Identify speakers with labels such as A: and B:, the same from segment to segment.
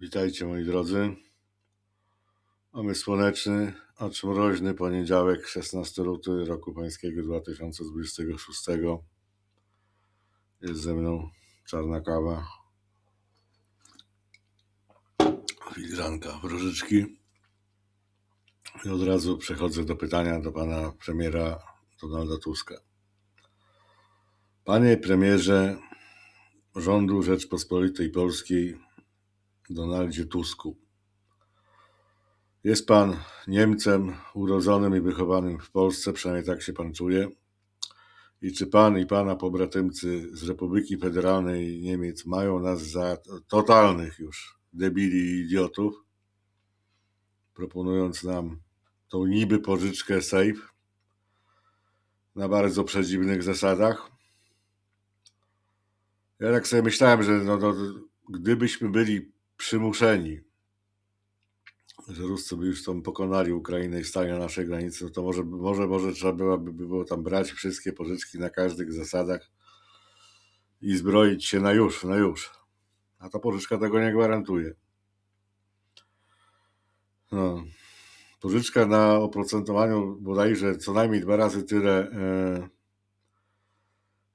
A: Witajcie moi drodzy. Mamy słoneczny, acz mroźny poniedziałek, 16 luty roku pańskiego 2026. Jest ze mną czarna kawa, filiżanka wróżyczki. I od razu przechodzę do pytania do pana premiera Donalda Tuska. Panie premierze rządu Rzeczpospolitej Polskiej Donaldzie Tusku. Jest pan Niemcem urodzonym i wychowanym w Polsce, przynajmniej tak się pan czuje. I czy pan i pana pobratymcy z Republiki Federalnej Niemiec mają nas za totalnych już debili i idiotów, proponując nam tą niby pożyczkę safe na bardzo przedziwnych zasadach? Ja tak sobie myślałem, że no, no, gdybyśmy byli przymuszeni, że Ruscy by już tam pokonali Ukrainę i stali na naszej granicy, no to może, może, może trzeba by było tam brać wszystkie pożyczki na każdych zasadach i zbroić się na już, na już. A ta pożyczka tego nie gwarantuje. No. Pożyczka na oprocentowaniu bodajże co najmniej dwa razy tyle e,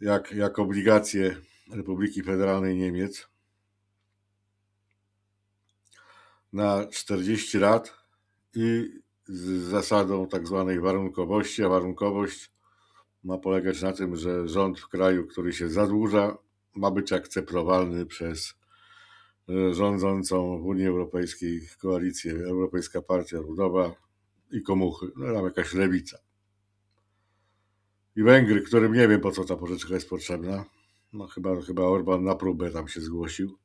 A: jak, jak obligacje Republiki Federalnej Niemiec na 40 lat i z zasadą tak zwanej warunkowości, a warunkowość ma polegać na tym, że rząd w kraju, który się zadłuża, ma być akceptowalny przez e, rządzącą w Unii Europejskiej koalicję Europejska Partia Ludowa i komuchy, no tam jakaś lewica. I Węgry, którym nie wiem po co ta pożyczka jest potrzebna, no chyba, chyba Orban na próbę tam się zgłosił,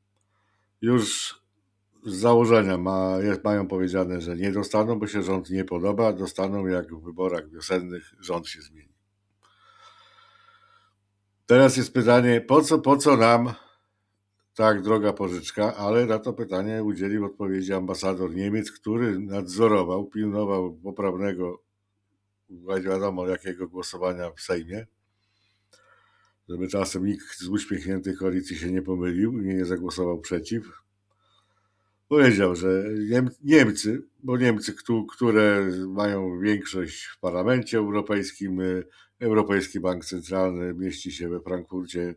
A: już z założenia ma, jest, mają powiedziane, że nie dostaną, bo się rząd nie podoba, dostaną jak w wyborach wiosennych rząd się zmieni. Teraz jest pytanie, po co, po co nam tak droga pożyczka, ale na to pytanie udzielił odpowiedzi ambasador Niemiec, który nadzorował, pilnował poprawnego, wiadomo jakiego głosowania w Sejmie, żeby czasem nikt z uśmiechniętych koalicji się nie pomylił i nie zagłosował przeciw powiedział, że Niemcy, bo Niemcy, które mają większość w Parlamencie Europejskim, y, Europejski Bank Centralny mieści się we Frankfurcie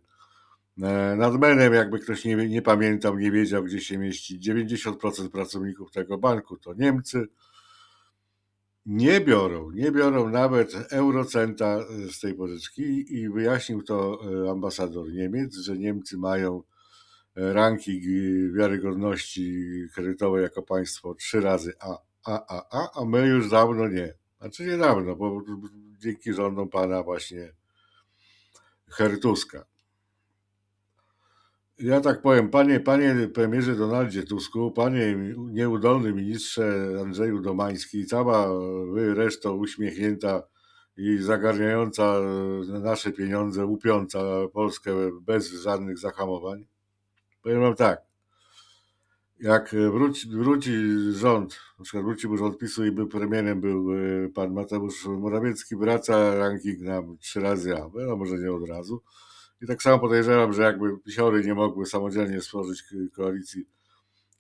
A: e, nad Menem, jakby ktoś nie, nie pamiętał, nie wiedział, gdzie się mieści. 90% pracowników tego banku to Niemcy. Nie biorą, nie biorą nawet eurocenta z tej pożyczki i wyjaśnił to e, ambasador Niemiec, że Niemcy mają ranking wiarygodności kredytowej jako państwo trzy razy A, A, A, A, a my już dawno nie. Znaczy nie dawno, bo dzięki rządom pana właśnie Hertuska. Ja tak powiem, panie, panie premierze Donaldzie Tusku, panie nieudolny ministrze Andrzeju Domański, cała wy reszta uśmiechnięta i zagarniająca nasze pieniądze, łupiąca Polskę bez żadnych zahamowań. Powiem wam tak, jak wróci, wróci rząd, na przykład wrócił rząd PiSu i był premierem, był e, pan Mateusz Morawiecki, wraca ranking na trzy razy A, no może nie od razu. I tak samo podejrzewam, że jakby pisiory nie mogły samodzielnie stworzyć koalicji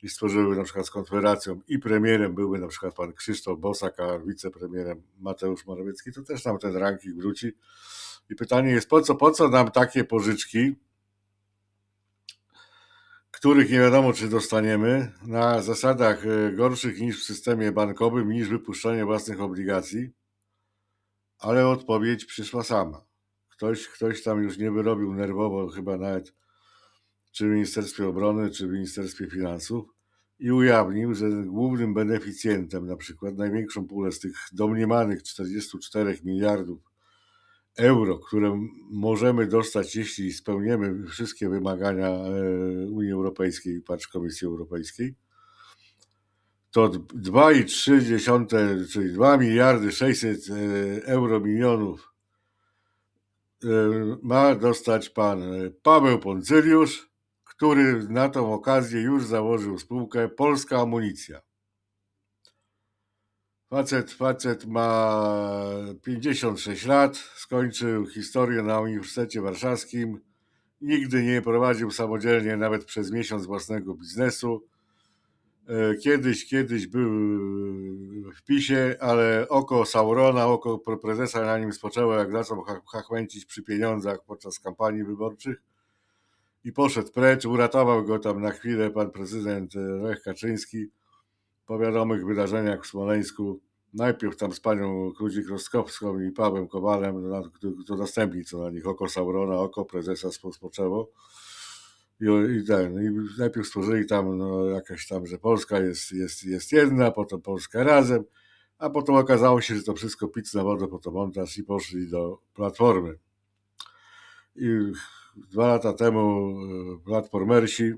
A: i stworzyły na przykład z Konfederacją i premierem byłby na przykład pan Krzysztof Bosak, a wicepremierem Mateusz Morawiecki, to też nam ten ranking wróci. I pytanie jest, po co, po co nam takie pożyczki, których nie wiadomo, czy dostaniemy, na zasadach e, gorszych niż w systemie bankowym, niż wypuszczanie własnych obligacji, ale odpowiedź przyszła sama. Ktoś, ktoś tam już nie wyrobił nerwowo, chyba nawet czy w Ministerstwie Obrony, czy w Ministerstwie Finansów i ujawnił, że głównym beneficjentem, na przykład największą pulę z tych domniemanych 44 miliardów euro, które możemy dostać, jeśli spełniemy wszystkie wymagania e, Unii Europejskiej, patrz Komisji Europejskiej, to 2,3, czyli 2 miliardy 600 e, euro milionów e, ma dostać pan Paweł Poncyliusz, który na tą okazję już założył spółkę Polska Amunicja. Facet, facet ma 56 lat, skończył historię na Uniwersytecie Warszawskim, nigdy nie prowadził samodzielnie nawet przez miesiąc własnego biznesu. E, Kiedyś, kiedyś był w PiSie, ale oko Saurona, oko pre- prezesa na nim spoczęło, jak zaczął ha- hachmęcić przy pieniądzach podczas kampanii wyborczych i poszedł precz. Uratował go tam na chwilę pan prezydent e, Lech Kaczyński po wiadomych wydarzeniach w Smoleńsku. Najpierw tam z panią Krudzik-Rostkowską i Pawłem Kowalem, to następnicą na nich oko Saurona, oko prezesa spo- spoczęło. I, i, ten, I najpierw stworzyli tam no, jakaś tam, że Polska jest, jest, jest jedna, potem Polska razem, a potem okazało się, że to wszystko pic na wodę, potem montaż i poszli do Platformy. I dwa lata temu e, platformersi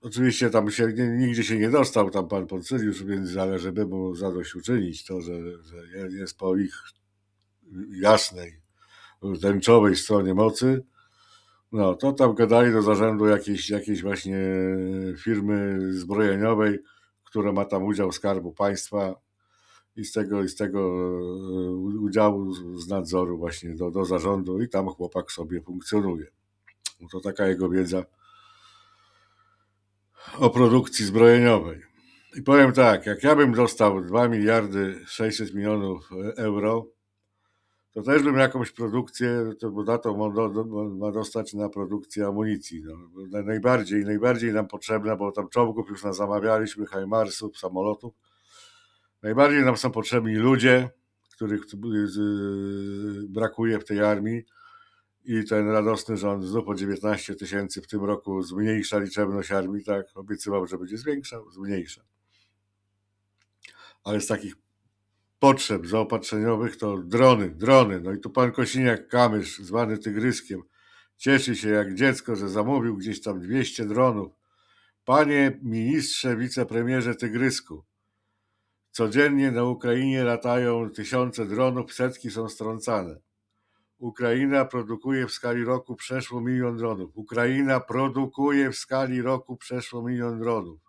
A: oczywiście tam się nigdzie się nie dostał tam pan Poncyliusz, więc ale żeby mu zadośćuczynić to, że, że jest po ich jasnej, tęczowej stronie mocy, no, to tam gadali do zarządu jakiejś, jakiejś właśnie firmy zbrojeniowej, która ma tam udział Skarbu Państwa i z tego, i z tego e, udziału z- z nadzoru właśnie do, do zarządu i tam chłopak sobie funkcjonuje. No To taka jego wiedza o produkcji zbrojeniowej. I powiem tak, jak ja bym dostał 2 miliardy 600 milionów euro, to też bym jakąś produkcję, to bo na to ma, do, ma dostać na produkcję amunicji. No. Najbardziej, najbardziej nam potrzebna, bo tam czołgów już nas zamawialiśmy, Heimarsów, samolotów. Najbardziej nam są potrzebni ludzie, których brakuje w tej armii. I ten radosny rząd znów o 19 tysięcy w tym roku zmniejsza liczebność armii, tak? Obiecywał, że będzie zwiększał, zmniejsza. Ale z takich potrzeb zaopatrzeniowych to drony, drony. No i tu pan Kosiniak-Kamysz, zwany Tygryskiem, cieszy się jak dziecko, że zamówił gdzieś tam 200 dronów. Panie ministrze, wicepremierze Tygrysku, codziennie na Ukrainie latają tysiące dronów, setki są strącane. Ukraina produkuje w skali roku przeszło milion dronów. Ukraina produkuje w skali roku przeszło milion dronów.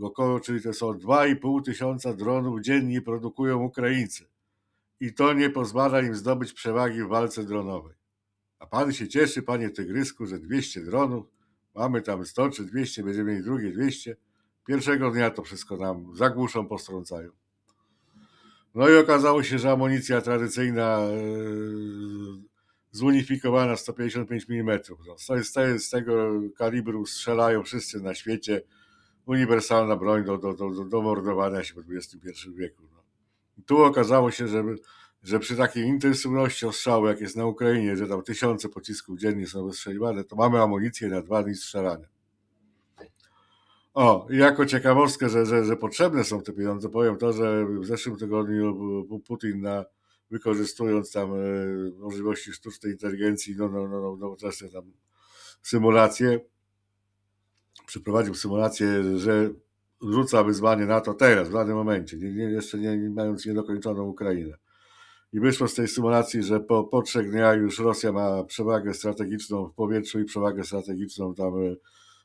A: Około, czyli to są 2,5 tysiąca dronów dziennie produkują Ukraińcy. I to nie pozwala im zdobyć przewagi w walce dronowej. A pan się cieszy, panie Tygrysku, że 200 dronów, mamy tam 100 czy 200, będziemy mieli drugie 200. Pierwszego dnia to wszystko nam zagłuszą, postrącają. No i okazało się, że amunicja tradycyjna, e, zunifikowana 155 mm. No, z, z, tego kalibru strzelają wszyscy na świecie. Uniwersalna broń do, do, do, do mordowania się w XXI wieku. No. Tu okazało się, że, że przy takiej intensywności ostrzału, jak jest na Ukrainie, że tam tysiące pocisków dziennie są wystrzeliwane, to mamy amunicję na dwa dni strzelania. O, jako ciekawostkę, że, że, że potrzebne są te pieniądze, powiem to, że w zeszłym tygodniu Putin na, wykorzystując tam e, możliwości sztucznej inteligencji, no, no, no, no, nowoczesne tam symulacje, przeprowadził symulację, że rzuca wyzwanie NATO teraz, w danym momencie, nie, nie, jeszcze nie, nie mając niedokończoną Ukrainę. I wyszło z tej symulacji, że po, po trzech dniach już Rosja ma przewagę strategiczną w powietrzu i przewagę strategiczną tam e,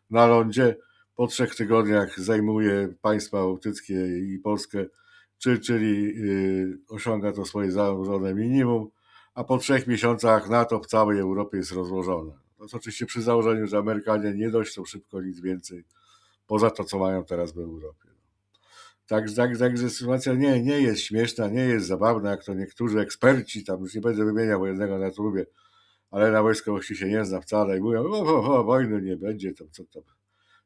A: na lądzie. Po trzech tygodniach zajmuje państwa bałtyckie i Polskę, czy, czyli yy, osiąga to swoje założone minimum, a po trzech miesiącach NATO w całej Europie jest rozłożone. To jest oczywiście przy założeniu, że Amerykanie nie dość szybko nic więcej, poza to, co mają teraz w Europie. Także tak, tak, że sytuacja nie, nie jest śmieszna, nie jest zabawna, jak to niektórzy eksperci, tam już nie będę wymieniał jednego na trubie, ale na wojskowości się nie zna wcale i mówią, o, o, o wojny nie będzie, tam co tam.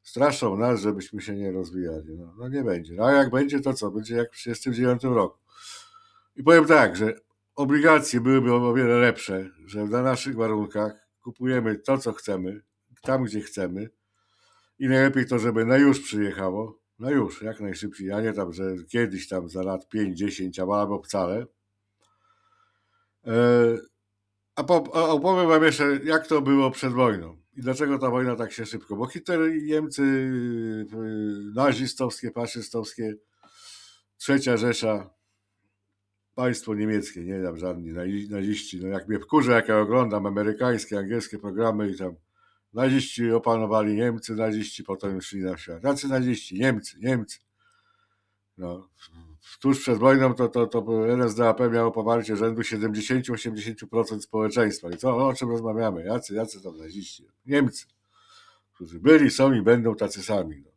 A: Straszą nas, żebyśmy się nie rozwijali. No, no nie będzie. No, a jak będzie, to co? Będzie jak w 1939 roku. I powiem tak, że obligacje byłyby o wiele lepsze, że na naszych warunkach kupujemy to, co chcemy, tam, gdzie chcemy i najlepiej to, żeby na już przyjechało, na już, jak najszybciej, a nie tam, że kiedyś tam za lat 5, 10, albo wcale. A, po, a opowiem wam jeszcze, jak to było przed wojną i dlaczego ta wojna tak się szybko. Bo Hitler i Niemcy nazistowskie, faszystowskie, trzecia Rzesza, państwo niemieckie, nie tam żadni naziści. No jak mnie wkurza, jak ja oglądam amerykańskie, angielskie programy i tam naziści opanowali Niemcy, naziści potem szli na świat. Jacy naziści? Niemcy, Niemcy. No, tuż przed wojną to, to, to NSDAP miało poparcie rzędu 70-80% społeczeństwa. I co, o czym rozmawiamy? Jacy, jacy tam naziści? Niemcy, którzy byli, są i będą tacy sami. No.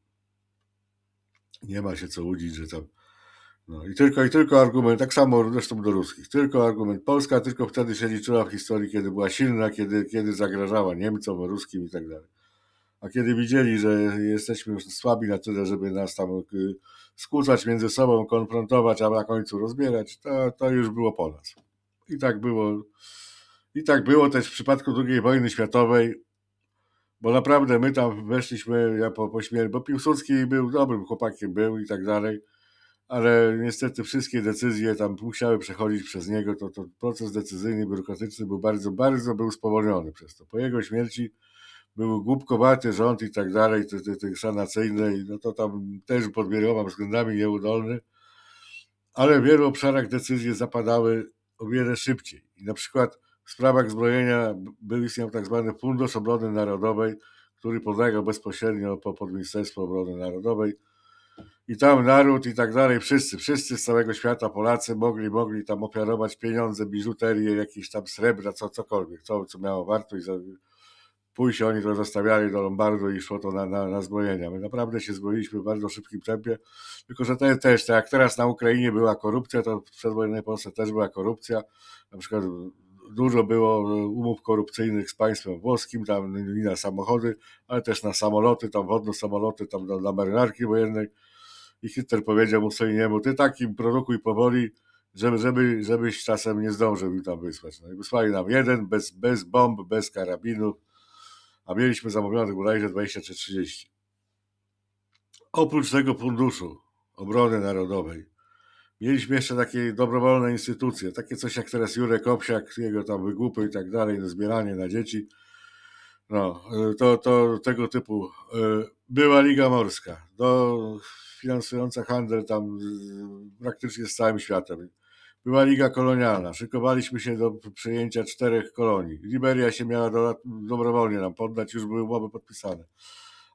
A: Nie ma się co łudzić, że tam. No i tylko, i tylko argument, tak samo zresztą do ruskich, tylko argument. Polska tylko wtedy się liczyła w historii, kiedy była silna, kiedy, kiedy zagrażała Niemcom, Ruskim i tak dalej. A kiedy widzieli, że jesteśmy już słabi na tyle, żeby nas tam y, skłócać między sobą, konfrontować, a na końcu rozbierać, to, to już było po nas. I tak było. I tak było też w przypadku II wojny światowej, bo naprawdę my tam weszliśmy ja po, po śmierci, bo Piłsudski był dobrym chłopakiem, był i tak dalej, ale niestety wszystkie decyzje tam musiały przechodzić przez niego, to, to proces decyzyjny, biurokratyczny był bardzo, bardzo był spowolniony przez to. Po jego śmierci był głupkowaty rząd i tak dalej, te, te, te sanacyjne, no to tam też pod wieloma względami nieudolny, ale w wielu obszarach decyzje zapadały o wiele szybciej. I na przykład w sprawach zbrojenia był istniał tak zwany Fundusz Obrony Narodowej, który podlegał bezpośrednio pod Ministerstwo Obrony Narodowej. I tam naród i tak dalej, wszyscy, wszyscy z całego świata, Polacy mogli, mogli tam ofiarować pieniądze, biżuterię, jakieś tam srebra, co, cokolwiek, co, co miało wartość. Pójść oni to zostawiali do Lombardu i szło to na, na, na zbrojenia. My naprawdę się zbroiliśmy w bardzo szybkim tempie, tylko że to też, tak jak teraz na Ukrainie była korupcja, to w przedwojennej Polsce też była korupcja. Na przykład dużo było umów korupcyjnych z państwem włoskim, tam i na samochody, ale też na samoloty, tam wodne samoloty, tam dla, marynarki wojennej. I Hitler powiedział Mussoliniemu, ty takim produkuj powoli, żeby, żeby, żebyś czasem nie zdążył tam wysłać. No i wysłali nam jeden, bez, bez bomb, bez karabinów, a mieliśmy zamówionych bodajże 20 czy 30. Oprócz tego funduszu obrony narodowej, mieliśmy jeszcze takie dobrowolne instytucje, takie coś jak teraz Jurek Opsiak, jego tam wygłupy i tak dalej, no, zbieranie na dzieci. No, to, to tego typu. Była Liga Morska, do, finansująca handel tam praktycznie z całym światem. Była Liga Kolonialna, szykowaliśmy się do przejęcia czterech kolonii. Liberia się miała do, dobrowolnie nam poddać, już były umowy podpisane.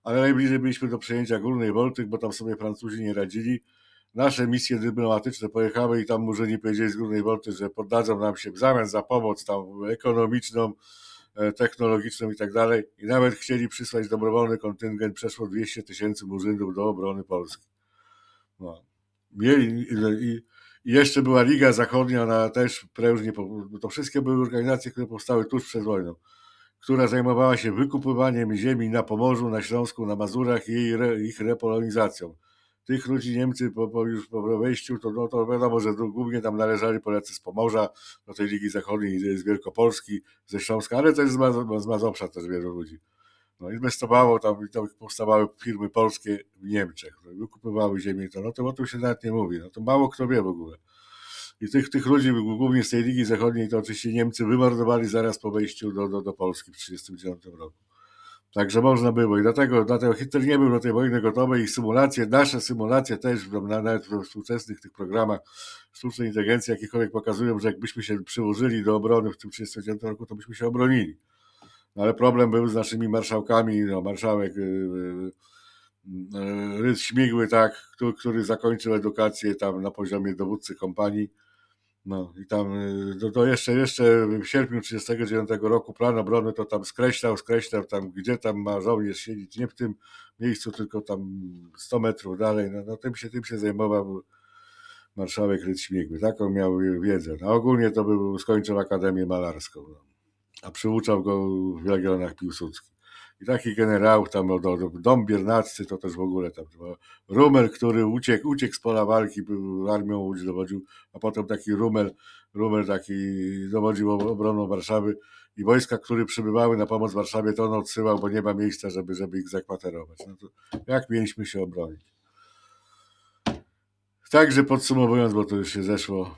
A: Ale najbliżej byliśmy do przejęcia Górnej Woltyk, bo tam sobie Francuzi nie radzili. Nasze misje dyplomatyczne pojechały i tam murzyni powiedzieli z Górnej Wolty, że poddadzą nam się w zamian za pomoc tam ekonomiczną, technologiczną i tak dalej. I nawet chcieli przysłać dobrowolny kontyngent, przeszło 200 tysięcy murzynów do obrony Polski. No. Mieli, i, i jeszcze była Liga Zachodnia, ona też prężnie, to wszystkie były organizacje, które powstały tuż przed wojną, która zajmowała się wykupywaniem ziemi na Pomorzu, na Śląsku, na Mazurach i ich repolonizacją. Tych ludzi Niemcy po, po już po wejściu, to, no, to wiadomo, że głównie tam należeli Polacy z Pomorza, do tej Ligi Zachodniej, z Wielkopolski, ze Śląska, ale też z, Maz z Mazowsza też wielu ludzi. No, inwestowało tam i tam powstawały firmy polskie w Niemczech, które wykupywały ziemię. To, no to o tym się nawet nie mówi. No to mało kto wie w ogóle. I tych, tych ludzi, głównie z tej Ligi Zachodniej, to oczywiście Niemcy wymordowali zaraz po wejściu do, do, do Polski w 1939 roku. Także można było. I dlatego, dlatego Hitler nie był do tej wojny gotowy i symulacje, nasze symulacje też, nawet w współczesnych tych programach sztucznej inteligencji, jakiekolwiek pokazują, że jakbyśmy się przyłożyli do obrony w tym 1939 roku, to byśmy się obronili. No ale problem był z naszymi marszałkami, no, marszałek yy, yy, Rys Śmigły, tak, który, zakończył edukację tam na poziomie dowódcy kompanii. No i tam to, to, jeszcze, jeszcze w sierpniu 1939 roku plan obrony to tam skreślał, skreślał tam, gdzie tam ma żołnierz siedzieć, nie w tym miejscu, tylko tam 100 metrów dalej. No, no tym, się, tym się zajmował marszałek Rys Śmigły. Taką miał wiedzę. No, ogólnie to był, skończył Akademię Malarską. No a przyuczał go w Legionach Piłsudskich. I taki generał tam, do, do, dom Biernaccy to też w ogóle tam, Rumel, który uciekł, uciekł z pola walki, był armią Łódź dowodził, a potem taki Rumel, Rumel taki dowodził obroną Warszawy i wojska, które przybywały na pomoc Warszawie, to on odsyłał, bo nie ma miejsca, żeby, żeby ich zakwaterować. No to jak mieliśmy się obronić? Także podsumowując, bo to już się zeszło,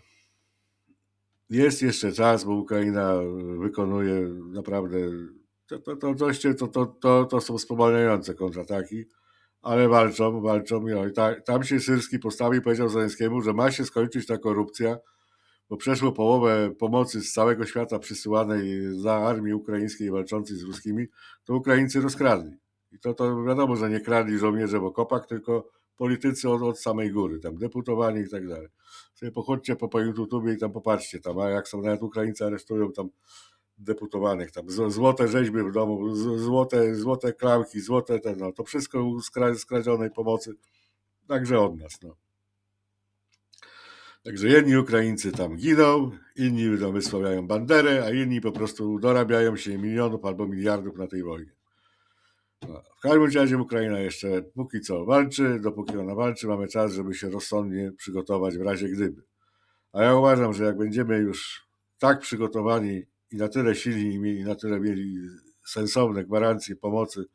A: jest jeszcze czas, bo Ukraina wykonuje naprawdę to, to, to, to, to, to, to są spowalniające kontrataki, ale walczą, walczą. I ta, tam się Syrski postawił i powiedział Zeleńskiemu, że ma się skończyć ta korupcja, bo przeszło połowę pomocy z całego świata przysyłanej za armię ukraińskiej walczącej z ruskimi, to Ukraińcy rozkradli. I to, to wiadomo, że nie kradli żołnierze w okopach, tylko politycy od, od samej góry, tam deputowani i tak dalej. Sobie pochodźcie po, po YouTube i tam popatrzcie, tam, a jak są nawet Ukraińcy aresztują tam deputowanych, tam złote rzeźby w domu, złote, złote klamki, złote te, no, to wszystko z kradzionej pomocy Także od nas. No. Także jedni Ukraińcy tam giną, inni wysławiają banderę, a inni po prostu dorabiają się milionów albo miliardów na tej wojnie. W każdym razie Ukraina jeszcze póki co walczy, dopóki ona walczy, mamy czas, żeby się rozsądnie przygotować w razie gdyby. A ja uważam, że jak będziemy już tak przygotowani i na tyle silni i na tyle mieli sensowne gwarancje pomocy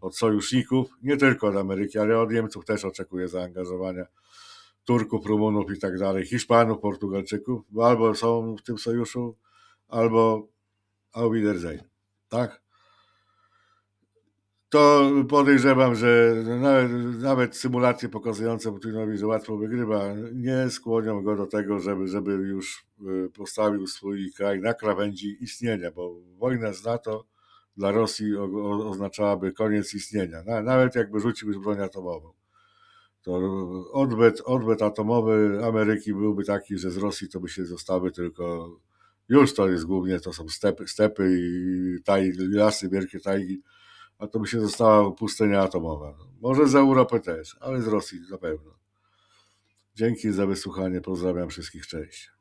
A: od sojuszników, nie tylko od Ameryki, ale od Niemców też oczekuję zaangażowania Turków, Rumunów i tak dalej, Hiszpanów, Portugalczyków, bo albo są w tym sojuszu, albo au Wiedersehen. Tak? To podejrzewam, że nawet, nawet symulacje pokazujące Putinowi, że łatwo wygrywa, nie skłonią go do tego, żeby, żeby już y, postawił swój kraj na krawędzi istnienia, bo wojna z NATO dla Rosji o, o, oznaczałaby koniec istnienia, na, nawet jakby rzucił broń atomową to odbyt atomowy Ameryki byłby taki, że z Rosji to by się zostały tylko, już to jest głównie, to są stepy, stepy i taj, lasy, wielkie tajgi, a to by się została pustynia atomowa. Może z Europy też, ale z Rosji na pewno. Dzięki za wysłuchanie, pozdrawiam wszystkich, cześć.